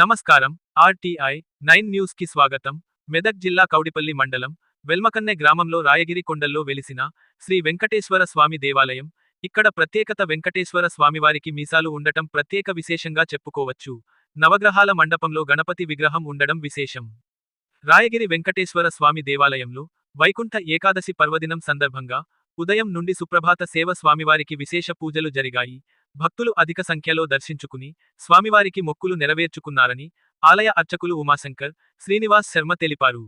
నమస్కారం RTI nine న్యూస్కి స్వాగతం. మెదక్ జిల్లా కౌడిపల్లి మండలం వెల్మకన్నె గ్రామంలో రాయగిరి కొండల్లో వెలిసిన శ్రీ వెంకటేశ్వర స్వామి దేవాలయం. ఇక్కడ ప్రత్యేకత వెంకటేశ్వర స్వామివారికి మీసాలు ఉండటం ప్రత్యేక విశేషంగా చెప్పుకోవచ్చు. నవగ్రహాల మండపంలో గణపతి విగ్రహం ఉండడం విశేషం. రాయగిరి వెంకటేశ్వర స్వామి దేవాలయంలో వైకుంఠ ఏకాదశి పర్వదినం సందర్భంగా ఉదయం నుండి సుప్రభాత సేవ స్వామివారికి విశేష పూజలు జరిగాయి. భక్తులు అధిక సంఖ్యలో దర్శించుకుని స్వామివారికి మొక్కులు నెరవేర్చుకున్నారని ఆలయ అర్చకులు ఉమాశంకర్ శ్రీనివాస్ శర్మ తెలిపారు.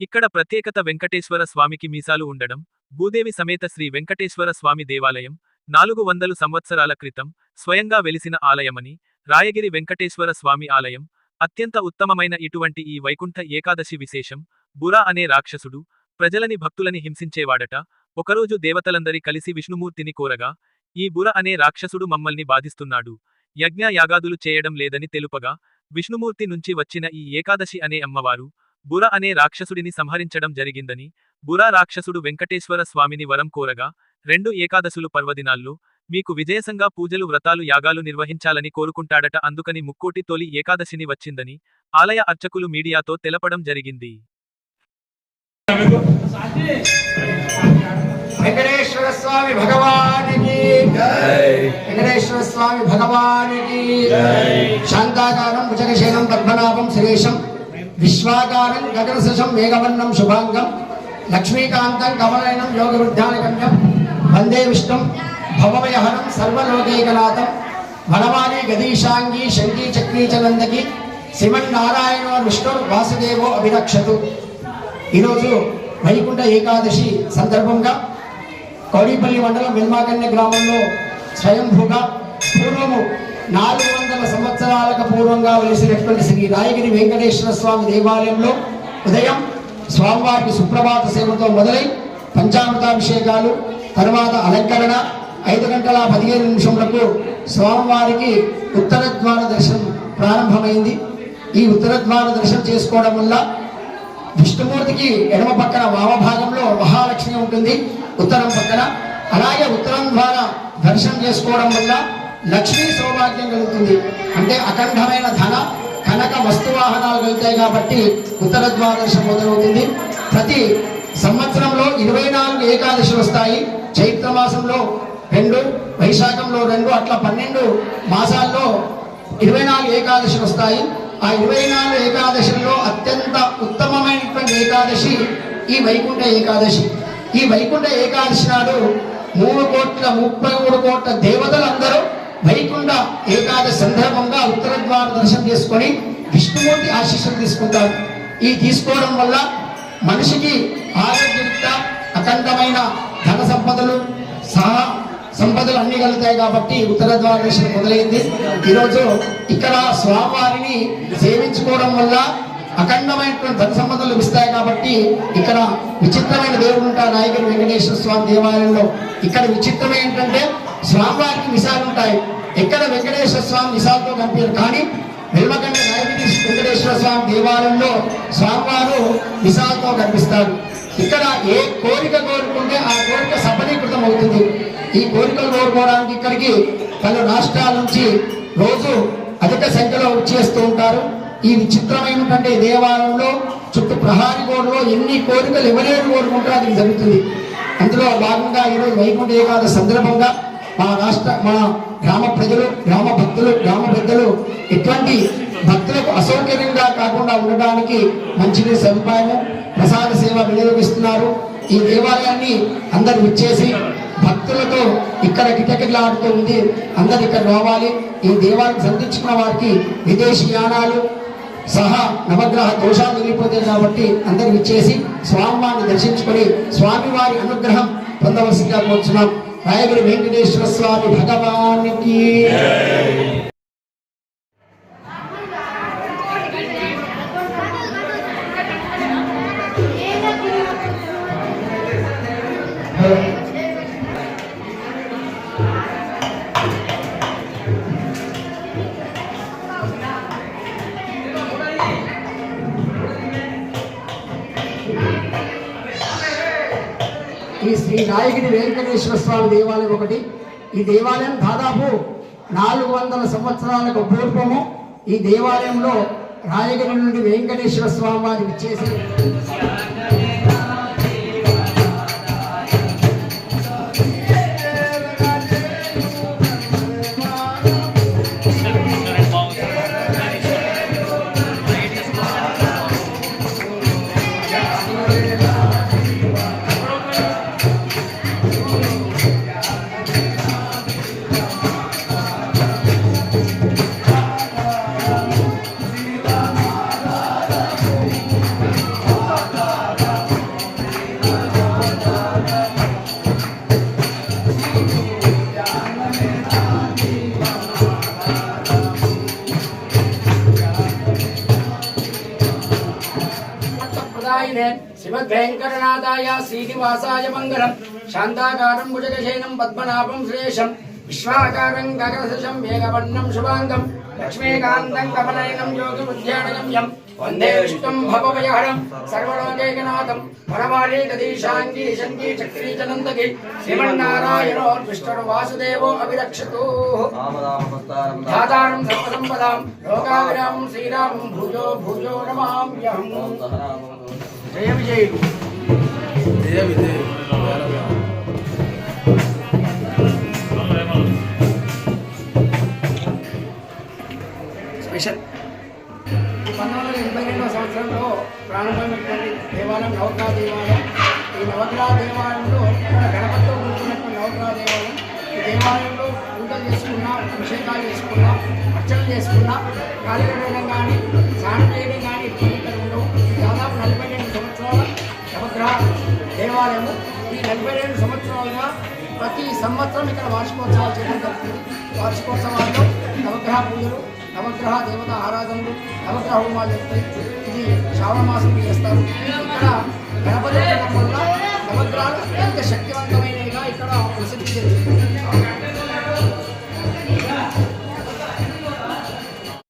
ఇక్కడ ప్రత్యేకత వెంకటేశ్వర స్వామికి మీసాలు ఉండడం భూదేవి సమేత శ్రీ వెంకటేశ్వర స్వామి దేవాలయం నాలుగు వందలు సంవత్సరాల క్రితం స్వయంగా వెలిసిన ఆలయమని రాయగిరి వెంకటేశ్వర స్వామి ఆలయం అత్యంత ఉత్తమమైన ఇటువంటి ఈ వైకుంఠ ఏకాదశి విశేషం బురా అనే రాక్షసుడు ప్రజలని భక్తులని హింసించేవాడట ఒకరోజు దేవతలందరి కలిసి విష్ణుమూర్తిని కోరగా ఈ బుర అనే రాక్షసుడు మమ్మల్ని బాధిస్తున్నాడు. యజ్ఞ యాగాదులు చేయడం లేదని తెలుపగా విష్ణుమూర్తి నుంచి వచ్చిన ఈ ఏకాదశి అనే అమ్మవారు బుర అనే రాక్షసుడిని సంహరించడం జరిగిందని బుర రాక్షసుడు వెంకటేశ్వర స్వామిని వరం కోరగా రెండు ఏకాదశులు పర్వదినాల్లో మీకు విజయసంగా పూజలు వ్రతాలు యాగాలు నిర్వహించాలని కోరుకుంటాడట అందుకని ముక్కోటి తొలి ఏకాదశిని వచ్చిందని ఆలయ అర్చకులు మీడియాతో తెలపడం జరిగింది. వెంకటేశ్వర స్వామి భగవానికి వెంకటేశ్వర స్వామి భగవానికి. శాంతాకారం భుజగశేనం పద్మనాభం సురేశం విశ్వాకారం గగనసశం మేఘవర్ణం శుభాంగం లక్ష్మీకాంతం కమలయనం యోగవృద్ధానగమ్యం వందే విష్ణుం భవమయహరం సర్వలోకైకనాథం వనమాలి గదీశాంగి శంకీ చక్రీ చలందకి శ్రీమన్నారాయణో విష్ణుర్ వాసుదేవో అభిరక్షతు. ఈరోజు వైకుంఠ ఏకాదశి సందర్భంగా కౌడిపల్లి మండలం వెల్మాకన్య గ్రామంలో స్వయంభూగా పూర్వము నాలుగు వందల సంవత్సరాలకు పూర్వంగా వెలిసినటువంటి శ్రీ రాయగిరి వెంకటేశ్వర స్వామి దేవాలయంలో ఉదయం స్వామివారికి సుప్రభాత సేవతో మొదలై పంచామృతాభిషేకాలు తర్వాత అలంకరణ ఐదు గంటల పదిహేను నిమిషములకు స్వామివారికి ఉత్తర ద్వార దర్శనం ప్రారంభమైంది. ఈ ఉత్తర ద్వార దర్శనం చేసుకోవడం వల్ల విష్ణుమూర్తికి ఎడమ పక్కన వామభాగంలో మహాలక్ష్మి ఉంటుంది. ఉత్తరం పక్కన అలాగే ఉత్తరం ద్వారా దర్శనం చేసుకోవడం వల్ల లక్ష్మీ సౌభాగ్యం కలుగుతుంది. అంటే అఖండమైన ధన కనక వస్తువాహనాలు కలుగుతాయి కాబట్టి ఉత్తర ద్వాదశ మొదలవుతుంది. ప్రతి సంవత్సరంలో ఇరవై నాలుగు ఏకాదశి వస్తాయి. చైత్ర మాసంలో రెండు వైశాఖంలో రెండు అట్లా పన్నెండు మాసాల్లో ఇరవై నాలుగు ఏకాదశి వస్తాయి. ఆ ఇరవై నాలుగు ఏకాదశిలో అత్యంత ఉత్తమమైనటువంటి ఏకాదశి ఈ వైకుంఠ ఏకాదశి. ఈ వైకుంఠ ఏకాదశి నాడు మూడు కోట్ల ముప్పై మూడు కోట్ల దేవతలందరూ వైకుంఠ ఏకాదశి సందర్భంగా ఉత్తర ద్వార దర్శనం చేసుకొని విష్ణుమూర్తి ఆశీస్సులు తీసుకుంటారు. ఈ తీసుకోవడం వల్ల మనిషికి ఆరోగ్యయుక్త అఖండమైన ధన సంపదలు సహా సంపదలు అన్ని కలుగుతాయి కాబట్టి ఉత్తర ద్వార దర్శనం మొదలైంది. ఈరోజు ఇక్కడ స్వామివారిని సేవించుకోవడం వల్ల అఖండమైనటువంటి ధన సంపదలు లభిస్తాయి కాబట్టి ఇక్కడ విచిత్రమైన దేవుడు ఉంటారు నాయకుడు వెంకటేశ్వర స్వామి దేవాలయంలో. ఇక్కడ విచిత్రం ఏంటంటే స్వామివారికి విశాలు ఉంటాయి. ఎక్కడ వెంకటేశ్వర స్వామి విశాలతో కనిపించారు కానీ వెల్మకండ నాయకుడి వెంకటేశ్వర స్వామి దేవాలయంలో స్వామివారు విశాలతో కనిపిస్తారు. ఇక్కడ ఏ కోరిక కోరుకుంటే ఆ కోరిక సఫలీకృతం అవుతుంది. ఈ కోరికలు కోరుకోవడానికి ఇక్కడికి పలు రాష్ట్రాల నుంచి రోజు అధిక సంఖ్యలో వచ్చేస్తూ ఉంటారు. ఈ విచిత్రమైనటువంటి దేవాలయంలో చుట్టూ ప్రహారీ గోడలో ఎన్ని కోరికలు ఎవరెవరు కోరుకుంటారో అది జరుగుతుంది. అందులో భాగంగా ఈరోజు వైకుంఠ ఏకాదశి సందర్భంగా మా రాష్ట్ర మా గ్రామ ప్రజలు గ్రామ భక్తులు గ్రామ పెద్దలు ఎటువంటి భక్తులకు అసౌకర్యంగా కాకుండా ఉండడానికి మంచినీటి సదుపాయము ప్రసాద సేవ వినియోగిస్తున్నారు. ఈ దేవాలయాన్ని అందరు విచ్చేసి భక్తులతో ఇక్కడ కిటకిలాడుతూ ఉంది అందరు ఇక్కడ రావాలి. ఈ దేవాలయం సందర్శించుకున్న వారికి విదేశీ యానాలు సహా నవగ్రహ దోషాలు వెళ్ళిపోతాయి కాబట్టి అందరు ఇచ్చేసి స్వామివారిని దర్శించుకొని స్వామివారి అనుగ్రహం పొందవలసిందిగా కోరుచున్నాం. రాయగిరి వెంకటేశ్వర స్వామి భగవానికి శ్రీ నాయకుడి వెంకటేశ్వర స్వామి దేవాలయం ఒకటి. ఈ దేవాలయం దాదాపు నాలుగు వందల సంవత్సరాలకు పూర్వము. ఈ దేవాలయంలో రాయగిరి నుండి వెంకటేశ్వర స్వామి వారికి ఇచ్చేసి శ్రీమద్వేంకటనాథాయ శ్రీనివాసాయ మంగళం. శాంతాకారం భుజగశయనం పద్మనాభం శ్రేషం. విశ్వాకారం గగనశం మేఘవర్ణం శుభాంగం. లక్ష్మీకాంతం కమలయనం యోగముధ్యానగమ్యం వందే విష్ణుం భవభయహరం సర్వలోకైకనాథం. పరమాళీకదీశాంగీ శంకీ చక్రీ చనందకి. శ్రీమన్నారాయణో విష్ణుర్ వాసుదేవో అభిరక్షతు. ధాతారం సర్వసంపదాం. లోకావిరామం శ్రీరామం భూజో భూజో నమామ్యహం జయ విజయుడు స్పెషల్. పంతొమ్మిది వందల ఎనభై రెండవ సంవత్సరంలో ప్రారంభమైనటువంటి దేవాలయం నవగ్రహ దేవాలయం. ఈ నవగ్రహ దేవాలయంలో గణపతితో కూడుకున్నటువంటి నవగ్రహ దేవాలయం. ఈ దేవాలయంలో పూజలు చేసుకున్నా అభిషేకాలు చేసుకున్నా అర్చనలు చేసుకున్నా కాలికడం కానీ స్నానం చేయడం కానీ దేవాలయము ఈ నలభై రెండు సంవత్సరాలుగా ప్రతి సంవత్సరం ఇక్కడ వార్షికోత్సవాలు చేయడం జరుగుతుంది. వార్షికోత్సవాల్లో నవగ్రహ పూజలు నవగ్రహ దేవత ఆరాధనలు నవగ్రహ హోమాలు జరుగుతాయి. ఇది శ్రావణ మాసం చేస్తారు. ఇక్కడ గణపతి వల్ల నవగ్రహాలు అత్యంత శక్తివంతమైనవిగా ఇక్కడ ప్రసిద్ధి చెందుతుంది